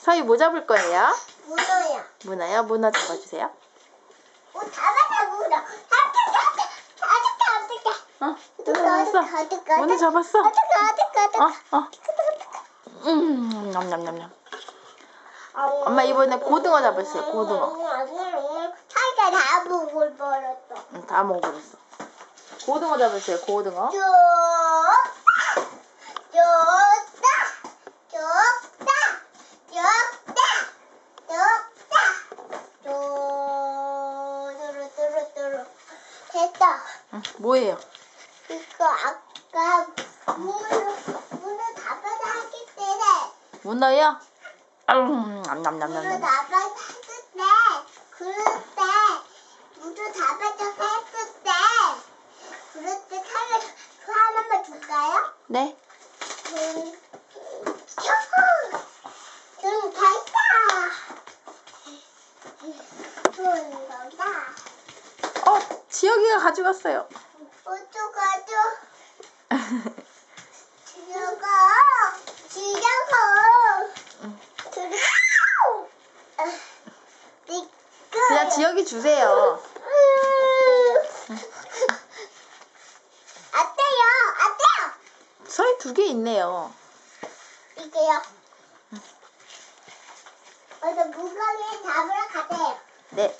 서희 뭐 잡을 거예요? 문어야. 문어요? 문어 잡아주세요. 오, 잡았다, 문어. 어떡해, 어떡해, 어떡해. 어, 문어 잡았어. 문어 잡았어. 어. 어. 음, 냠냠냠냠. 엄마 이번에 고등어 잡았어요, 고등어. 사이가 다 먹을 뻔했어. 응, 다 먹어버렸어. 고등어 잡았어요, 고등어. 됐다. 응, 뭐예요? 이거 아까 문을 문을 닫아서 하기 때문에 문어요? 음, 문을 냠냠냠냠. 닫아서 했을 때 그럴 때 문을 닫아서 했을 때 그럴 때 카메라 그 하나만 줄까요? 네. 음, 휴후! 좀 됐다. 좋은 거다. 어, 지혁이가 가져갔어요. 어떡하죠? 지려가, 지려가. 그리고 그냥 지혁이 주세요. 어때요? 어때요? 서희 두개 있네요. 이게요. 어서 무거운 잡으러 가세요. 네.